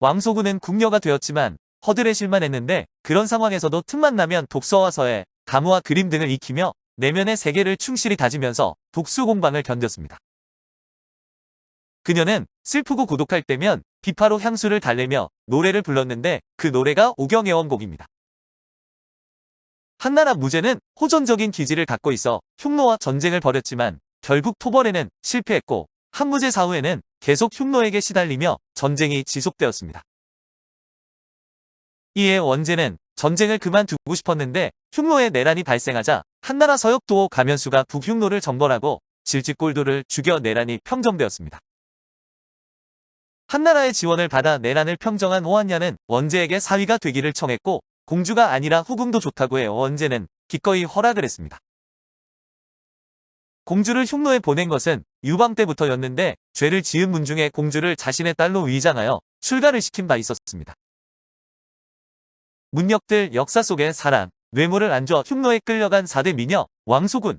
왕소군은 궁녀가 되었지만 허들의 실만 했는데 그런 상황에서도 틈만 나면 독서와 서예, 가무와 그림 등을 익히며 내면의 세계를 충실히 다지면서 독수 공방을 견뎠습니다. 그녀는 슬프고 고독할 때면 비파로 향수를 달래며 노래를 불렀는데 그 노래가 오경애원곡입니다. 한나라 무제는 호전적인 기질을 갖고 있어 흉노와 전쟁을 벌였지만 결국 토벌에는 실패했고 한무제 사후에는 계속 흉노에게 시달리며 전쟁이 지속되었습니다. 이에 원제는 전쟁을 그만두고 싶었는데 흉노의 내란이 발생하자 한나라 서역도호 가면수가 북흉노를 정벌하고 질직골도를 죽여 내란이 평정되었습니다. 한나라의 지원을 받아 내란을 평정한 오한야는 원제에게 사위가 되기를 청했고 공주가 아니라 후궁도 좋다고 해 원제는 기꺼이 허락을 했습니다. 공주를 흉노에 보낸 것은 유방 때부터였는데 죄를 지은 문 중에 공주를 자신의 딸로 위장하여 출가를 시킨 바 있었습니다. 문역들 역사 속의 사랑, 뇌물을 안줘 흉노에 끌려간 4대 미녀 왕소군,